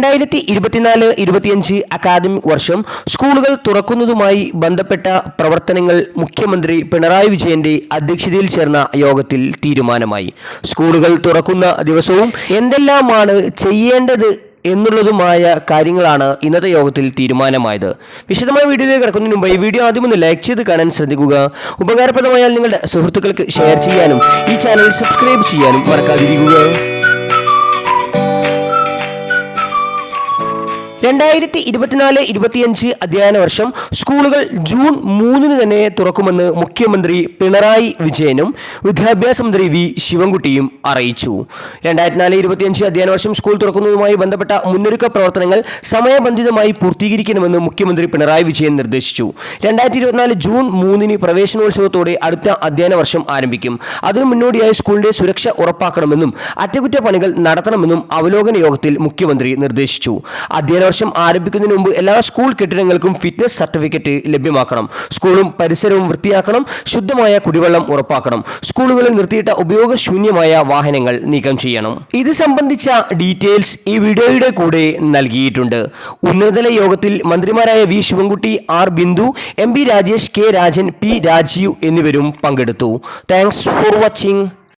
രണ്ടായിരത്തി ഇരുപത്തിനാല് ഇരുപത്തിയഞ്ച് അക്കാദമിക് വർഷം സ്കൂളുകൾ തുറക്കുന്നതുമായി ബന്ധപ്പെട്ട പ്രവർത്തനങ്ങൾ മുഖ്യമന്ത്രി പിണറായി വിജയന്റെ അധ്യക്ഷതയിൽ ചേർന്ന യോഗത്തിൽ തീരുമാനമായി. സ്കൂളുകൾ തുറക്കുന്ന ദിവസവും എന്തെല്ലാമാണ് ചെയ്യേണ്ടത് എന്നുള്ളതുമായ കാര്യങ്ങളാണ് ഇന്നത്തെ യോഗത്തിൽ തീരുമാനമായത്. വിശദമായ വീഡിയോയിലേക്ക് കിടക്കുന്നതിന് മുമ്പ് ഈ വീഡിയോ ആദ്യം ഒന്ന് ലൈക്ക് ചെയ്ത് കാണാൻ ശ്രദ്ധിക്കുക. ഉപകാരപ്രദമായാൽ നിങ്ങളുടെ സുഹൃത്തുക്കൾക്ക് ഷെയർ ചെയ്യാനും ഈ ചാനൽ സബ്സ്ക്രൈബ് ചെയ്യാനും മറക്കാതിരിക്കുക. രണ്ടായിരത്തി ഇരുപത്തിനാല് ഇരുപത്തിയഞ്ച് അധ്യയന വർഷം സ്കൂളുകൾ ജൂൺ മൂന്നിന് തന്നെ തുറക്കുമെന്ന് മുഖ്യമന്ത്രി പിണറായി വിജയനും വിദ്യാഭ്യാസ മന്ത്രി വി ശിവൻകുട്ടിയും അറിയിച്ചു. രണ്ടായിരത്തി നാല് ഇരുപത്തിയഞ്ച് അധ്യയന വർഷം സ്കൂൾ തുറക്കുന്നതുമായി ബന്ധപ്പെട്ട മുന്നൊരുക്ക പ്രവർത്തനങ്ങൾ സമയബന്ധിതമായി പൂർത്തീകരിക്കണമെന്ന് മുഖ്യമന്ത്രി പിണറായി വിജയൻ നിർദ്ദേശിച്ചു. രണ്ടായിരത്തി ഇരുപത്തിനാല് ജൂൺ മൂന്നിന് പ്രവേശനോത്സവത്തോടെ അടുത്ത അധ്യയന വർഷം ആരംഭിക്കും. അതിനു മുന്നോടിയായി സ്കൂളിന്റെ സുരക്ഷ ഉറപ്പാക്കണമെന്നും അറ്റകുറ്റപ്പണികൾ നടത്തണമെന്നും അവലോകന യോഗത്തിൽ മുഖ്യമന്ത്രി നിർദ്ദേശിച്ചു. അധ്യയന വർഷം ആരംഭിക്കുന്നതിന് മുമ്പ് എല്ലാ സ്കൂൾ കെട്ടിടങ്ങൾക്കും ഫിറ്റ്നസ് സർട്ടിഫിക്കറ്റ് ലഭ്യമാക്കണം. സ്കൂളും പരിസരവും വൃത്തിയാക്കണം ശുദ്ധമായ കുടിവെള്ളം ഉറപ്പാക്കണം. സ്കൂളുകളിൽ നിർത്തിയിട്ട ഉപയോഗശൂന്യമായ വാഹനങ്ങൾ നീക്കം ചെയ്യണം. ഇത് സംബന്ധിച്ച ഡീറ്റെയിൽസ് ഈ വീഡിയോയുടെ കൂടെ നൽകിയിട്ടുണ്ട്. ഉന്നതതല യോഗത്തിൽ മന്ത്രിമാരായ V Sivankutty R Bindu M Rajesh K Rajan P Rajeev എന്നിവരും പങ്കെടുത്തു. Thanks for watching